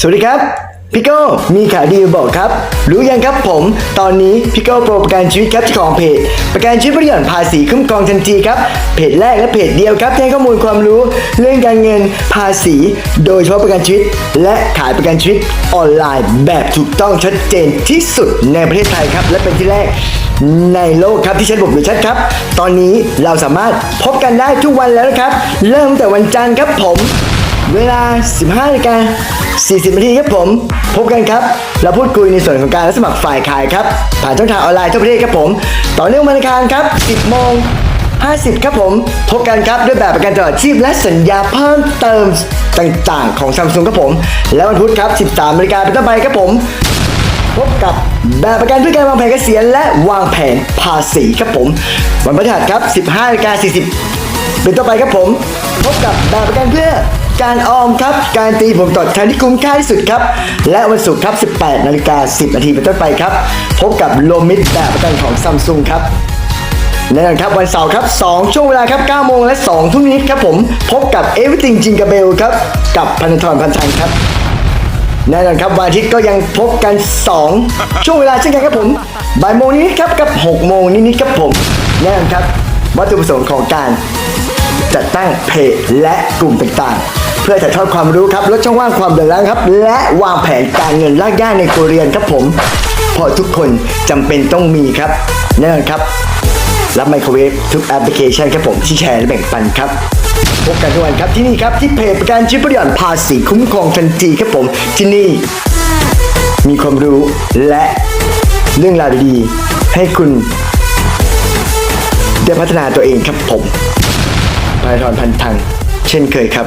สวัสดีครับพี่โก้มีข่าวดีบอกครับ รู้ยังครับผม ตอนนี้พี่โก้โปรประกันชีวิตครับเจ้าของเพจ ประกันชีวิตประหยัดภาษีคุ้มครองทันทีครับ เพจแรกและเพจเดียวครับที่ให้ข้อมูลความรู้ เรื่องการเงินภาษี โดยเฉพาะประกันชีวิต และขายประกันชีวิตออนไลน์ แบบถูกต้องชัดเจนที่สุดในประเทศไทยครับ และเป็นที่แรกในโลกครับที่ชัดบอกหรือชัดครับ ตอนนี้เราสามารถพบกันได้ทุกวันแล้วนะครับ เริ่มแต่วันจันทร์ครับผม เวลา 15นาฬิกา40นาทีครับผม พบกันครับ เราพูดคุยในส่วนของการรับสมัครฝ่ายขายครับ ผ่านช่องทางออนไลน์ทั่วประเทศครับผม ต่อเนื่องวันอังคารครับ 10โมง50 ครับผม พบกันครับด้วยแบบประกันตลอดชีพและสัญญาเพิ่มเติมต่างๆ ของซัมซุงครับผม แล้ววันพุธครับ 13นาฬิกาเป็นต้นไปครับผม พบกับแบบประกันเพื่อการวางแผนเกษียณและวางแผนภาษีครับผม วันพฤหัสครับ 15นาฬิกา40 เป็นต้นไปครับผม พบกับแบบประกันเพื่อ การออมครับ การตีผมตอบแทนที่คุ้มค่าที่สุดครับ และวันศุกร์ครับ 18 นาฬิกา 10 นาทีเป็นต้นไปครับ พบกับโลมิดแบบประกันของซัมซุงครับแน่นอนครับวันเสาร์ครับ 2 ช่วงเวลาครับ 9 โมงและ 2 ทุ่มนี้ครับผม พบกับ Everything Jingle Bell ครับ กับพันธรพันธันครับแน่นอนครับวันอาทิตย์ก็ยังพบกัน 2 ช่วงเวลาเช่นกันครับผมบ่ายโมงนิดครับกับ 6 โมงนิดๆครับผมแน่นอนครับวัตถุประสงค์ของการจัดตั้งเพจและกลุ่มต่างๆ พื่อถ่ายทอดความรู้ครับลดช่องว่างความเดือดร้อนครับ และวางแผนการเงินรากหญ้าในครัวเรือนครับผมเพราะทุกคนจำเป็นต้องมีครับแน่นอนครับ รับไมโครเวฟทุกแอปพลิเคชันครับผมที่แชร์และแบ่งปันครับพบกันทุกวันครับที่นี่ครับที่เพจประกันชีวิตประหยัดภาษีคุ้มครองทันทีครับผมที่นี่ มีความรู้และเรื่องราวดีๆให้คุณ ได้พัฒนาตัวเองครับผมพายทรพันธัง เช่นเคยครับ